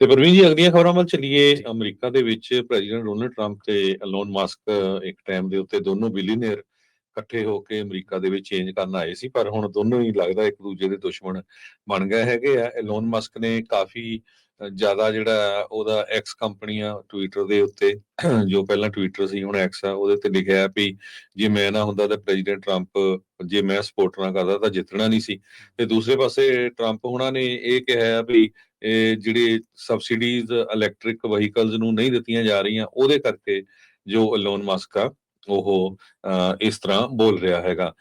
ਤੇ ਪ੍ਰਵੀਨ ਜੀ ਅਗਲੀਆਂ ਖਬਰਾਂ ਵੱਲ ਚੱਲੀਏ। ਅਮਰੀਕਾ ਦੇ ਵਿੱਚ ਪ੍ਰੈਜ਼ੀਡੈਂਟ ਡੋਨਲਡ ਟਰੰਪ ਤੇ ਐਲੋਨ ਮਸਕ ਇੱਕ ਟਾਈਮ ਦੇ ਉੱਤੇ ਦੋਨੋਂ ਬਿਲੀਅਨਰ ਇਕੱਠੇ ਹੋ ਕੇ ਅਮਰੀਕਾ ਦੇ ਵਿੱਚ ਚੇਂਜ ਕਰਨ ਆਏ ਸੀ ਪਰ ਹੁਣ ਦੋਨੋਂ ਹੀ ਲੱਗਦਾ ਇੱਕ ਦੂਜੇ ਦੇ ਦੁਸ਼ਮਣ ਬਣ ਗਏ ਹੈਗੇ ਆ ਐਲੋਨ ਮਸਕ ਨੇ ਕਾਫੀ ਜ਼ਿਆਦਾ ਜਿਹੜਾ ਉਹਦਾ ਐਕਸ ਕੰਪਨੀ ਟਵਿੱਟਰ ਦੇ ਉੱਤੇ, ਜੋ ਪਹਿਲਾਂ ਟਵਿੱਟਰ ਸੀ, ਹੁਣ ਐਕਸ ਆ, ਉਹਦੇ ਤੇ ਲਿਖਿਆ ਹੈ ਵੀ ਜੇ ਮੈਂ ਨਾ ਹੁੰਦਾ ਤਾਂ ਪ੍ਰੈਜ਼ੀਡੈਂਟ ਟਰੰਪ ਜੇ ਮੈਂ ਸਪੋਰਟ ਨਾ ਕਰਦਾ ਤਾਂ ਜਿੱਤਣਾ ਨਹੀਂ ਸੀ। ਤੇ ਦੂਸਰੇ ਪਾਸੇ ਟਰੰਪ ਹੁਣਾਂ ਨੇ ਇਹ ਕਿਹਾ ਵੀ ਜਿਹੜੇ ਸਬਸਿਡੀਜ਼ ਇਲੈਕਟ੍ਰਿਕ ਵਹੀਕਲਸ ਨੂੰ ਨਹੀਂ ਦਿੱਤੀਆਂ ਜਾ ਰਹੀਆਂ, ਉਹਦੇ ਕਰਕੇ ਜੋ ਐਲੋਨ ਮਸਕ ਆ ਉਹ ਇਸ ਤਰ੍ਹਾਂ ਬੋਲ ਰਿਹਾ ਹੈਗਾ।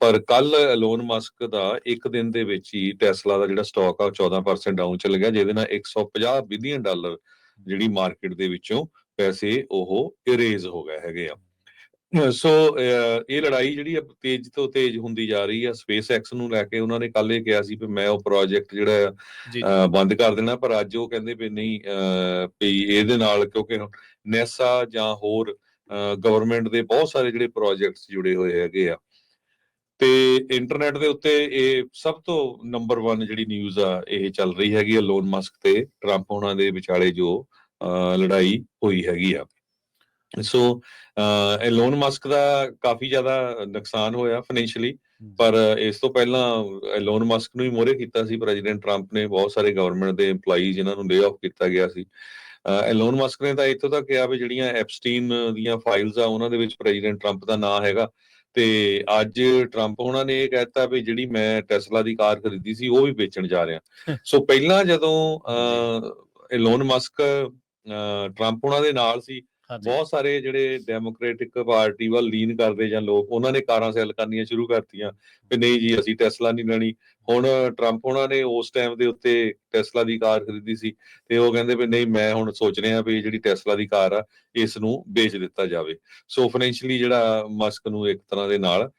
ਪਰ ਕੱਲ ਐਲੋਨ ਮਸਕ ਦਾ ਇੱਕ ਦਿਨ ਦੇ ਵਿੱਚ ਹੀ ਟੈਸਲਾ ਦਾ ਜਿਹੜਾ ਸਟਾਕ ਆ ਉਹ 14% ਡਾਊਨ ਚਲ ਗਿਆ ਜਿਹਦੇ ਨਾਲ 150 ਬਿਲੀਅਨ ਡਾਲਰ ਜਿਹੜੀ ਮਾਰਕੀਟ ਦੇ ਵਿੱਚੋਂ ਪੈਸੇ ਉਹ ਇਰੇਜ਼ ਹੋ ਗਏ ਹੈਗੇ ਆ। ਸੋ ਇਹ ਲੜਾਈ ਜਿਹੜੀ ਆ ਤੇਜ਼ ਤੋਂ ਤੇਜ਼ ਹੁੰਦੀ ਜਾ ਰਹੀ ਆ। ਸਪੇਸ ਐਕਸ ਨੂੰ ਲੈ ਕੇ ਉਹਨਾਂ ਨੇ ਕੱਲ ਇਹ ਕਿਹਾ ਸੀ ਵੀ ਮੈਂ ਉਹ ਪ੍ਰੋਜੈਕਟ ਜਿਹੜਾ ਬੰਦ ਕਰ ਦੇਣਾ ਪਰ ਅੱਜ ਉਹ ਕਹਿੰਦੇ ਵੀ ਨਹੀਂ ਵੀ ਇਹਦੇ ਨਾਲ ਕਿਉਂਕਿ ਨੈਸਾ ਜਾਂ ਹੋਰ ਗਵਰਨਮੈਂਟ ਦੇ ਬਹੁਤ ਸਾਰੇ ਜਿਹੜੇ ਪ੍ਰੋਜੈਕਟਸ ਜੁੜੇ ਹੋਏ ਹੈਗੇ ਆ। ਤੇ ਇੰਟਰਨੈਟ ਦੇ ਉੱਤੇ ਇਹ ਸਭ ਤੋਂ ਨੰਬਰ 1 ਜਿਹੜੀ ਨਿਊਜ਼ ਆ ਇਹ ਚੱਲ ਰਹੀ ਹੈਗੀ ਆ ਲੋਨ ਮਸਕ ਤੇ ਟਰੰਪ ਉਹਨਾਂ ਦੇ ਵਿਚਾਲੇ ਜੋ ਲੜਾਈ ਹੋਈ ਹੈਗੀ ਆ। ਸੋ ਐਲੋਨ ਮਸਕ ਦਾ ਕਾਫੀ ਜ਼ਿਆਦਾ ਨੁਕਸਾਨ ਹੋਇਆ ਫਾਈਨੈਂਸ਼ੀਅਲੀ ਪਰ ਇਸ ਤੋਂ ਪਹਿਲਾਂ ਐਲੋਨ ਮਸਕ ਨੂੰ ਹੀ ਮੋਰੇ ਕੀਤਾ ਸੀ ਪ੍ਰੈਜ਼ੀਡੈਂਟ ਟਰੰਪ ਨੇ ਬਹੁਤ ਸਾਰੇ ਗਵਰਨਮੈਂਟ ਦੇ EMPLOYEES ਜਿਨ੍ਹਾਂ ਨੂੰ ਲੇ ਆਫ ਕੀਤਾ ਗਿਆ ਸੀ। ਐਲੋਨ ਮਸਕ ਨੇ ਤਾਂ ਇੱਥੋਂ ਤੱਕ ਕਿਹਾ ਵੀ ਜਿਹੜੀਆਂ ਐਪਸਟੀਨ ਦੀਆਂ ਫਾਈਲਸ ਆ ਉਹਨਾਂ ਦੇ ਵਿੱਚ ਪ੍ਰੈਜ਼ੀਡੈਂਟ ਟਰੰਪ ਦਾ ਨਾਮ ਹੈਗਾ। ਤੇ ਅੱਜ ਟਰੰਪ ਉਹਨਾਂ ਨੇ ਇਹ ਕਹਿਤਾ ਵੀ ਜਿਹੜੀ ਮੈਂ ਟੈਸਲਾ ਦੀ ਕਾਰ ਖਰੀਦੀ ਸੀ ਉਹ ਵੀ ਵੇਚਣ ਜਾ ਰਿਹਾ। ਸੋ ਪਹਿਲਾਂ ਜਦੋਂ ਐਲੋਨ ਮਸਕ ਟਰੰਪ ਉਹਨਾਂ ਦੇ ਨਾਲ ਸੀ ਬਹੁਤ ਸਾਰੇ ਜਿਹੜੇ ਡੈਮੋਕ੍ਰੈਟਿਕ ਪਾਰਟੀ ਵੱਲ ਲੀਨ ਕਰਦੇ ਜਾਂ ਲੋਕ, ਉਹਨਾਂ ਨੇ ਕਾਰਾਂ ਸੈਲ ਕਰਨੀਆਂ ਸ਼ੁਰੂ ਕਰਤੀਆਂ ਵੀ ਨਹੀਂ ਜੀ, ਅਸੀਂ ਟੈਸਲਾ ਨਹੀਂ ਲੈਣੀ। ਹੁਣ ਟਰੰਪ ਉਹਨਾਂ ਨੇ ਉਸ ਟਾਈਮ ਦੇ ਉੱਤੇ ਟੈਸਲਾ ਦੀ ਕਾਰ ਖਰੀਦੀ ਸੀ ਤੇ ਉਹ ਕਹਿੰਦੇ ਵੀ ਨਹੀਂ, ਮੈਂ ਹੁਣ ਸੋਚ ਰਿਹਾ ਵੀ ਜਿਹੜੀ ਟੈਸਲਾ ਦੀ ਕਾਰ ਆ ਇਸ ਨੂੰ ਵੇਚ ਦਿੱਤਾ ਜਾਵੇ। ਸੋ ਫਾਈਨੈਂਸ਼ੀਅਲੀ ਜਿਹੜਾ ਮਸਕ ਨੂੰ ਇੱਕ ਤਰ੍ਹਾਂ ਦੇ ਨਾਲ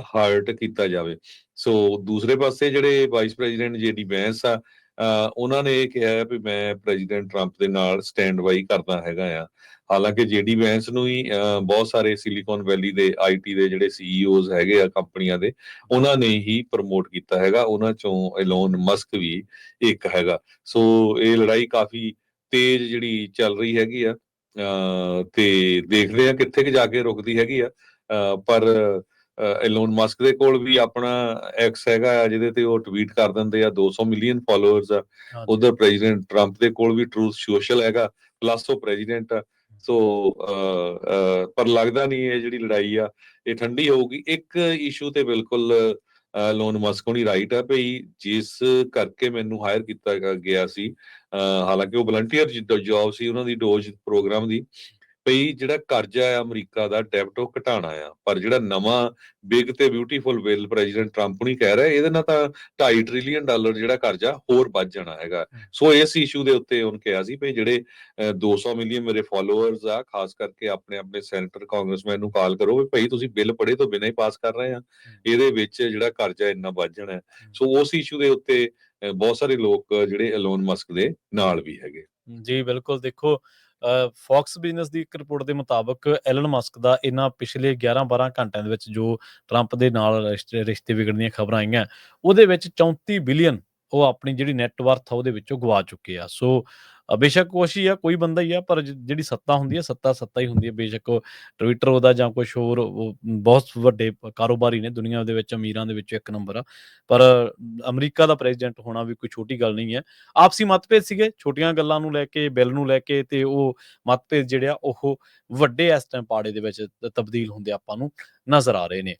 ਹਰਟ ਕੀਤਾ ਜਾਵੇ। ਸੋ ਦੂਸਰੇ ਪਾਸੇ ਜਿਹੜੇ ਵਾਈਸ ਪ੍ਰੈਜ਼ੀਡੈਂਟ ਜੇਡੀ ਵੈਂਸ ਆ, ਅਹ ਉਹਨਾਂ ਨੇ ਇਹ ਕਿਹਾ ਵੀ ਮੈਂ ਪ੍ਰੈਜ਼ੀਡੈਂਟ ਟਰੰਪ ਦੇ ਨਾਲ ਸਟੈਂਡ ਬਾਈ ਕਰਦਾ ਹੈਗਾ ਆ। ਹਾਲਾਂਕਿ ਜੇਡੀ ਵੈਂਸ ਨੂੰ ਹੀ ਬਹੁਤ ਸਾਰੇ ਸਿਲੀਕਨ ਵੈਲੀ ਦੇ ਆਈਟੀ ਦੇ ਜਿਹੜੇ ਸੀਈਓਜ਼ ਹੈਗੇ ਆ ਕੰਪਨੀਆਂ ਦੇ ਉਹਨਾਂ ਨੇ ਹੀ ਪ੍ਰਮੋਟ ਕੀਤਾ ਹੈਗਾ ਉਹਨਾਂ ਚੋਂ ਐਲੋਨ ਮਸਕ ਵੀ ਇੱਕ ਹੈਗਾ। ਸੋ ਇਹ ਲੜਾਈ ਕਾਫੀ ਤੇਜ਼ ਜਿਹੜੀ ਚੱਲ ਰਹੀ ਹੈਗੀ ਆ ਤੇ ਦੇਖਦੇ ਆ ਕਿੱਥੇ ਕਿ ਜਾ ਕੇ ਰੁਕਦੀ ਹੈਗੀ ਆ। ਪਰ ਐਲੋਨ ਮਸਕ ਦੇ ਕੋਲ ਵੀ ਆਪਣਾ ਐਕਸ ਹੈਗਾ ਆ ਜਿਹਦੇ ਤੇ ਉਹ ਟਵੀਟ ਕਰ ਦਿੰਦੇ ਆ 200 ਮਿਲੀਅਨ ਫਾਲੋਅਰਸ ਆ। ਉਧਰ ਪ੍ਰੈਜ਼ੀਡੈਂਟ ਟਰੰਪ ਦੇ ਕੋਲ ਵੀ ਟਰੂਥ ਸੋਸ਼ਲ ਹੈਗਾ ਪਲੱਸ ਉਹ ਪ੍ਰੈਜ਼ੀਡੈਂਟ ਆ ਸੋ ਪਰ ਲੱਗਦਾ ਨਹੀਂ ਇਹ ਜਿਹੜੀ ਲੜਾਈ ਆ ਇਹ ਠੰਡੀ ਹੋਊਗੀ। ਇੱਕ ਇਸ਼ੂ ਤੇ ਬਿਲਕੁਲ ਲੋਨ ਮਸਕ ਰਾਈਟ ਆ ਭਈ ਜਿਸ ਕਰਕੇ ਮੈਨੂੰ ਹਾਇਰ ਕੀਤਾ ਗਿਆ ਸੀ। ਅਹ, ਹਾਲਾਂਕਿ ਉਹ ਵਲੰਟੀਅਰ ਜਿੱਦਾਂ ਜੌਬ ਸੀ ਉਹਨਾਂ ਦੀ ਡੋਜ ਪ੍ਰੋਗਰਾਮ ਦੀ। ਭਈ ਜਿਹੜਾ ਕਰਜ਼ਾ ਆ ਅਮਰੀਕਾ ਦਾ ਡੈਬਟ ਉਹ ਘਟਾਣਾ ਆ। ਪਰ ਜਿਹੜਾ ਨਵਾਂ ਬਿਗ ਤੇ ਬਿਊਟੀਫੁਲ ਬਿੱਲ ਪ੍ਰੈਜ਼ੀਡੈਂਟ ਟਰੰਪ ਨਹੀਂ ਕਹਿ ਰਿਹਾ ਇਹਦੇ ਨਾਲ ਤਾਂ 2.5 ਟ੍ਰਿਲੀਅਨ ਡਾਲਰ ਜਿਹੜਾ ਕਰਜ਼ਾ ਹੋਰ ਵੱਧ ਜਾਣਾ ਹੈਗਾ। ਸੋ ਇਸ ਇਸ਼ੂ ਦੇ ਉੱਤੇ ਉਹਨ ਕਿਹਾ ਸੀ ਭਈ ਜਿਹੜੇ ਅਹ 200 ਮਿਲੀਅਨ ਮੇਰੇ ਫਾਲੋਅਰਸ ਆ ਖਾਸ ਕਰਕੇ ਆਪਣੇ ਆਪਣੇ ਸੈਨੇਟਰ ਕਾਂਗਰਸਮੈਨ ਨੂੰ ਕਾਲ ਕਰੋ ਵੀ ਭਾਈ ਤੁਸੀਂ ਬਿੱਲ ਪੜੇ ਤੋਂ ਬਿਨਾਂ ਹੀ ਪਾਸ ਕਰ ਰਹੇ ਆ। ਇਹਦੇ ਵਿੱਚ ਜਿਹੜਾ ਕਰਜ਼ਾ ਇੰਨਾ ਵੱਧ ਜਾਣਾ। ਹੈ। ਸੋ ਉਸ ਇਸ਼ੂ ਦੇ ਉੱਤੇ ਬਹੁਤ ਸਾਰੇ ਲੋਕ ਜਿਹੜੇ ਐਲੋਨ ਮਸਕ ਦੇ ਨਾਲ ਵੀ ਹੈਗੇ। ਜੀ ਬਿਲਕੁਲ ਦੇਖੋ ਫੌਕਸ ਬਿਜ਼ਨਸ ਦੀ ਇੱਕ ਰਿਪੋਰਟ ਦੇ ਮੁਤਾਬਕ ਐਲਨ ਮਸਕ ਦਾ ਇਹਨਾਂ ਪਿਛਲੇ 11-12 ਘੰਟਿਆਂ ਦੇ ਵਿੱਚ ਜੋ ਟਰੰਪ ਦੇ ਨਾਲ ਰਿਸ਼ਤੇ ਰਿਸ਼ਤੇ ਵਿਗੜਨ ਦੀਆਂ ਖਬਰਾਂ ਆਈਆਂ, ਉਹਦੇ ਵਿੱਚ 34 ਬਿਲੀਅਨ ਉਹ ਆਪਣੀ ਜਿਹੜੀ ਨੈਟ ਵਰਥ ਆ, ਉਹਦੇ ਵਿੱਚੋਂ ਗਵਾ ਚੁੱਕੇ ਆ। ਸੋ ਬੇਸ਼ੱਕ ਕੁਛ ਹੀ ਆ, ਕੋਈ ਬੰਦਾ ਹੀ ਆ, ਪਰ ਜਿਹੜੀ ਸੱਤਾ ਹੁੰਦੀ ਹੈ ਸੱਤਾ ਸੱਤਾ ਹੀ ਹੁੰਦੀ ਹੈ ਬੇਸ਼ੱਕ ਟਵਿੱਟਰ ਉਹਦਾ ਜਾਂ ਕੁਝ ਹੋਰ ਬਹੁਤ ਵੱਡੇ ਕਾਰੋਬਾਰੀ ਨੇ ਦੁਨੀਆ ਦੇ ਵਿੱਚ, ਅਮੀਰਾਂ ਦੇ ਵਿੱਚ ਇੱਕ ਨੰਬਰ ਆ। ਪਰ ਅਮਰੀਕਾ ਦਾ ਪ੍ਰੈਜ਼ੀਡੈਂਟ ਹੋਣਾ ਵੀ ਕੋਈ ਛੋਟੀ ਗੱਲ ਨਹੀਂ ਹੈ ਆਪਸੀ ਮਤਭੇਦ ਸੀਗੇ, ਛੋਟੀਆਂ ਗੱਲਾਂ ਨੂੰ ਲੈ ਕੇ, ਬਿੱਲ ਨੂੰ ਲੈ ਕੇ ਤੇ ਉਹ ਮਤਭੇਦ ਜਿਹੜੇ ਆ, ਉਹ ਵੱਡੇ ਇਸ ਟਾਈਮ ਪਾੜੇ ਦੇ ਵਿੱਚ ਤਬਦੀਲ ਹੁੰਦੇ ਆਪਾਂ ਨੂੰ ਨਜ਼ਰ ਆ ਰਹੇ ਨੇ।